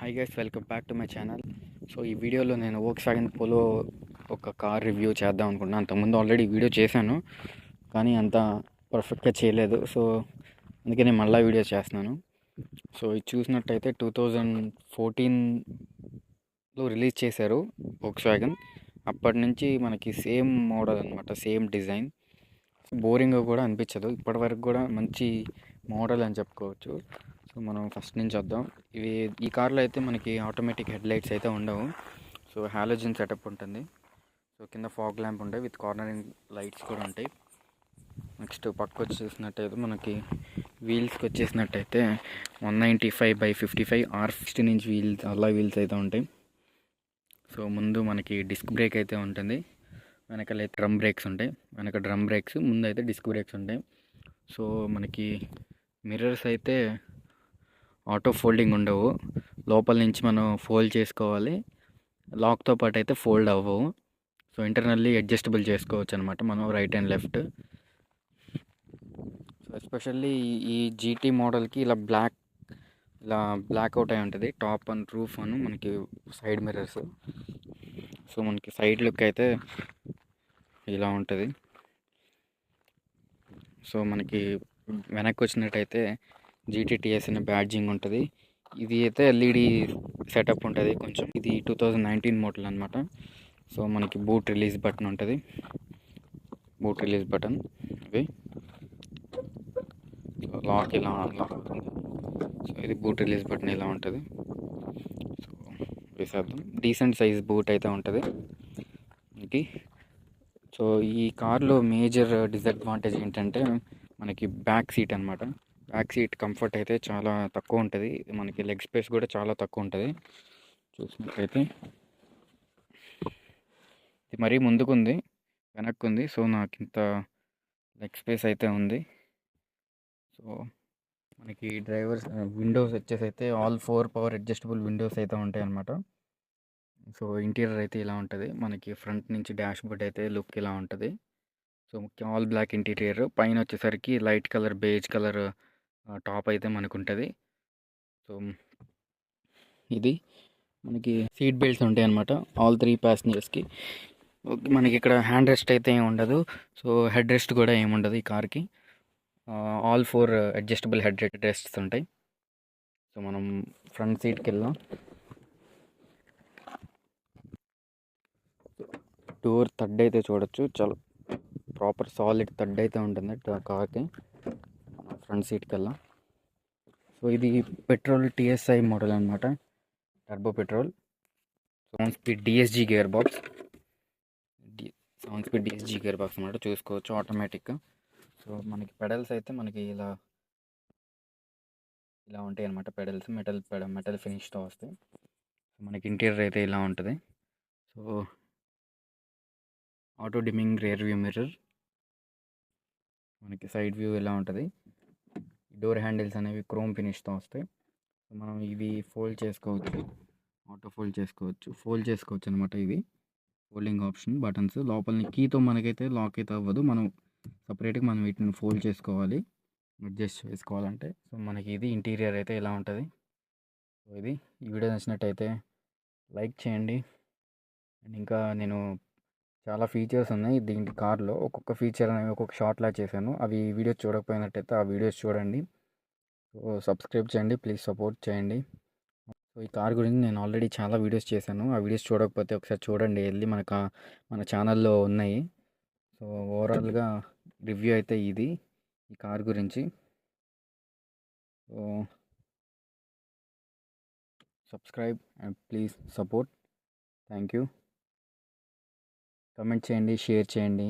Hi guys welcome back to my channel so ఈ వీడియోలో నేను ఓక్ సాగన్ పోలో ఒక కార్ రివ్యూ చేద్దాం అనుకుంటున్నాను అంతకుముందు ఆల్రెడీ వీడియో చేశాను కానీ అంత పర్ఫెక్ట్గా చేయలేదు. సో అందుకే నేను మళ్ళీ వీడియో చేస్తున్నాను. సో ఇది చూసినట్టయితే టూ థౌజండ్ ఫోర్టీన్లో రిలీజ్ చేశారు ఓక్ వ్యాగన్ అప్పటి నుంచి మనకి సేమ్ మోడల్ అనమాట సేమ్ డిజైన్ బోరింగ్గా కూడా అనిపించదు. ఇప్పటివరకు కూడా మంచి మోడల్ అని చెప్పుకోవచ్చు. సో మనం ఫస్ట్ నుంచి వద్దాం. ఇవి ఈ కార్లో అయితే మనకి ఆటోమేటిక్ హెడ్ లైట్స్ అయితే ఉండవు. సో హాలోజిన్ సెటప్ ఉంటుంది. సో కింద ఫాగ్ ల్యాంప్ ఉంటాయి. విత్ కార్నరింగ్ లైట్స్ కూడా ఉంటాయి. నెక్స్ట్ పక్క వచ్చేసినట్టయితే మనకి వీల్స్కి వచ్చేసినట్టయితే one ninety five by fifty five R sixteen inch wheels అలా వీల్స్ అయితే ఉంటాయి. సో ముందు మనకి డిస్క్ బ్రేక్ అయితే ఉంటుంది. వెనకాల డ్రమ్ బ్రేక్స్ ఉంటాయి. వెనక డ్రమ్ బ్రేక్స్ ముందు అయితే డిస్క్ బ్రేక్స్ ఉంటాయి. సో మనకి మిర్రర్స్ అయితే ఆటో ఫోల్డింగ్ ఉండవు. లోపల నుంచి మనం ఫోల్డ్ చేసుకోవాలి. లాక్తో పాటు అయితే ఫోల్డ్ అవ్వవు. సో ఇంటర్నల్లీ అడ్జస్టబుల్ చేసుకోవచ్చు అనమాట మనం right and left. So especially ఈ జీటీ మోడల్కి ఇలా బ్లాక్ ఇలా బ్లాక్ అవుట్ అయి ఉంటుంది. టాప్ అండ్ రూఫ్ అను మనకి సైడ్ మిర్రర్స్. సో మనకి సైడ్ లుక్ అయితే ఇలా ఉంటుంది. సో మనకి వెనక్కి వచ్చినట్టయితే జీటీటీఎస్ అనే బ్యాడ్జింగ్ ఉంటుంది. ఇది అయితే ఎల్ఈడి సెటప్ ఉంటుంది కొంచెం. ఇది టూ థౌజండ్ నైన్టీన్ మోడల్ అనమాట సో మనకి బూట్ రిలీజ్ బటన్ ఉంటుంది. Boot release button so lock ఇలా లాక్ అవుతుంది సో ఇది బూట్ రిలీజ్ బటన్ ఇలా ఉంటుంది. సో వేసేద్దాం. డీసెంట్ సైజ్ బూట్ అయితే ఉంటుంది. మనకి. సో ఈ కార్లో మేజర్ డిసడ్వాంటేజ్ ఏంటంటే మనకి బ్యాక్ సీట్ అనమాట బ్యాక్ సీట్ కంఫర్ట్ అయితే చాలా తక్కువ ఉంటుంది. మనకి లెగ్ స్పేస్ కూడా చాలా తక్కువ ఉంటుంది. చూసినట్లయితే ఇది మరీ ముందుకుంది వెనక్కు ఉంది సో నాకు ఇంత లెగ్ స్పేస్ అయితే ఉంది. సో మనకి డ్రైవర్స్ విండోస్ వచ్చేసి అయితే all four power adjustable windows అయితే ఉంటాయి అన్నమాట. సో ఇంటీరియర్ అయితే ఇలా ఉంటుంది. మనకి ఫ్రంట్ నుంచి డాష్ బోర్డ్ అయితే లుక్ ఇలా ఉంటుంది. సో ముఖ్యం ఆల్ బ్లాక్ ఇంటీరియర్. పైన వచ్చేసరికి light colour beige colour top అయితే మనకు ఉంటుంది సో ఇది మనకి సీట్ బెల్ట్స్ ఉంటాయి అనమాట ఆల్ త్రీ ప్యాసింజర్స్కి. మనకి ఇక్కడ హ్యాండ్ రెస్ట్ అయితే ఏమి ఉండదు. సో హెడ్ రెస్ట్ కూడా ఏమి ఉండదు ఈ కార్కి. All four adjustable headrests ఉంటాయి. సో మనం ఫ్రంట్ సీట్కి వెళ్దాం డోర్ థర్డ్ అయితే చూడొచ్చు. చాలా ప్రాపర్ సాలిడ్ థర్డ్ అయితే ఉంటుంది కార్కి. ఫ్రంట్ సీట్ కల్లా సో ఇది పెట్రోల్ టిఎస్ఐ మోడల్ అనమాట turbo petrol. Seven speed DSG gearbox. Seven speed DSG gearbox అనమాట చూసుకోవచ్చు ఆటోమేటిక్గా సో మనకి పెడల్స్ అయితే మనకి ఇలా ఇలా ఉంటాయి అనమాట పెడల్స్. మెటల్ పెడ మెటల్ ఫినిష్తో వస్తాయి. సో మనకి ఇంటీరియర్ అయితే ఇలా ఉంటుంది. So auto dimming rear view mirror. మనకి సైడ్ వ్యూ ఇలా ఉంటుంది. డోర్ హ్యాండిల్స్ అనేవి క్రోమ్ ఫినిష్తో వస్తాయి. సో మనం ఇవి ఫోల్డ్ చేసుకోవచ్చు. ఆటో ఫోల్డ్ చేసుకోవచ్చు. ఫోల్డ్ చేసుకోవచ్చు అనమాట ఇవి. Folding option buttons. లోపలిని కీతో మనకైతే లాక్ అయితే అవ్వదు. మనం సపరేట్గా మనం వీటిని ఫోల్డ్ చేసుకోవాలి. అడ్జస్ట్ చేసుకోవాలంటే. సో మనకి ఇది ఇంటీరియర్ అయితే ఇలా ఉంటుంది? సో ఇది ఈ వీడియో నచ్చినట్టయితే లైక్ చేయండి. అండ్ ఇంకా నేను చాలా ఫీచర్స్ ఉన్నాయి. దీంట్లో కార్లో ఒక్కొక్క ఫీచర్ అనేవి ఒక్కొక్క షార్ట్లా చేశాను. అవి వీడియోస్ చూడకపోయినట్టయితే ఆ వీడియోస్ చూడండి. సో సబ్స్క్రైబ్ చేయండి. ప్లీజ్ సపోర్ట్ చేయండి. సో ఈ కార్ గురించి నేను ఆల్రెడీ చాలా వీడియోస్ చేశాను. ఆ వీడియోస్ చూడకపోతే ఒకసారి చూడండి. వెళ్ళి మన కా మన ఛానల్లో ఉన్నాయి. సో ఓవరాల్గా రివ్యూ అయితే ఇది. ఈ కార్ గురించి. So subscribe and please support thank you comment చేయండి షేర్ చేయండి.